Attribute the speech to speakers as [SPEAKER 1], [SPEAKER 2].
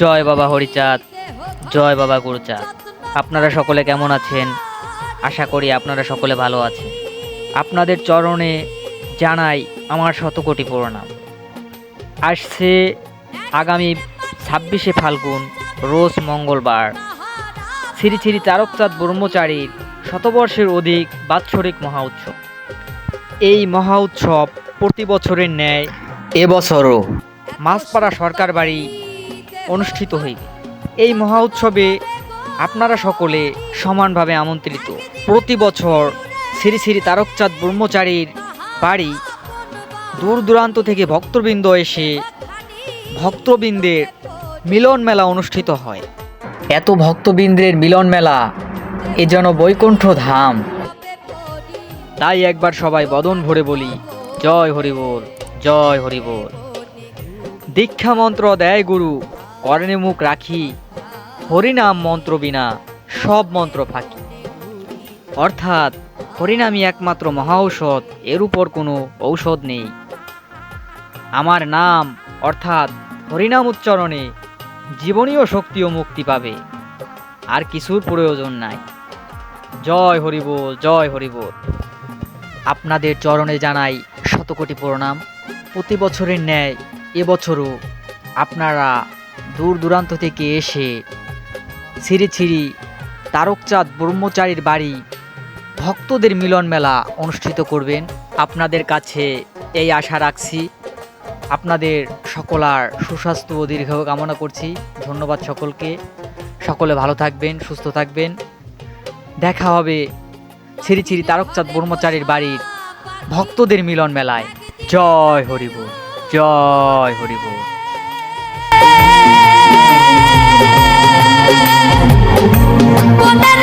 [SPEAKER 1] জয় বাবা হরিচাঁদ, জয় বাবা গুরুচাঁদ। আপনারা সকলে কেমন আছেন? আশা করি আপনারা সকলে ভালো আছেন। আপনাদের চরণে জানাই আমার শতকোটি প্রণাম। আসছে আগামী ছাব্বিশে ফাল্গুন, রোজ মঙ্গলবার। শ্রী শ্রী তারকচাঁদ ব্রহ্মচারীর শতবর্ষের অধিক বাৎসরিক মহা উৎসব। এই মহা উৎসব প্রতি বছরের ন্যায় এবছরও মাছপাড়া সরকার বাড়ি অনুষ্ঠিত হইবে এই মহা উৎসবে আপনারা সকলে সমানভাবে আমন্ত্রিত। প্রতি বছর শ্রী শ্রী তারকচাঁদ ব্রহ্মচারীর বাড়ি দূর দূরান্ত থেকে ভক্তবৃন্দ এসে ভক্তবৃন্দের মিলন মেলা অনুষ্ঠিত হয়। এত ভক্তবৃন্দের মিলন মেলা, এ যেন বৈকুণ্ঠ ধাম। তাই একবার সবাই বদন ভরে বলি, জয় হরিবোল জয় হরিবোল। দীক্ষা মন্ত্র দেয় গুরু করণে মুখ রাখি, হরিনাম মন্ত্র বিনা, সব মন্ত্র ফাঁকি। অর্থাৎ হরিনামই একমাত্র মহা ঔষধ এর উপর কোনো ঔষধ নেই। আমার নাম, অর্থাৎ হরিনাম উচ্চারণে জীবনীয় শক্তি ও মুক্তি পাবে, আর কিছুর প্রয়োজন নাই। জয় হরিবোল জয় হরিবোল আপনাদের চরণে জানাই শতকোটি প্রণাম। প্রতি বছরের ন্যায় এবছরও আপনারা দূর দূরান্ত থেকে এসে ছিঁড়ি ছিঁড়ি তারকচাঁদ ব্রহ্মচারীর বাড়ি ভক্তদের মিলন মেলা অনুষ্ঠিত করবেন। আপনাদের কাছে এই আশা রাখছি। আপনাদের সকলার সুস্বাস্থ্য ও দীর্ঘ কামনা করছি। ধন্যবাদ সকলকে। সকলে ভালো থাকবেন, সুস্থ থাকবেন। দেখা হবে শ্রী শ্রী তারকচাঁদ ব্রহ্মচারীর বাড়ির ভক্তদের মিলন মেলায়। জয় হরিবোল জয় হরিবোল
[SPEAKER 2] মনের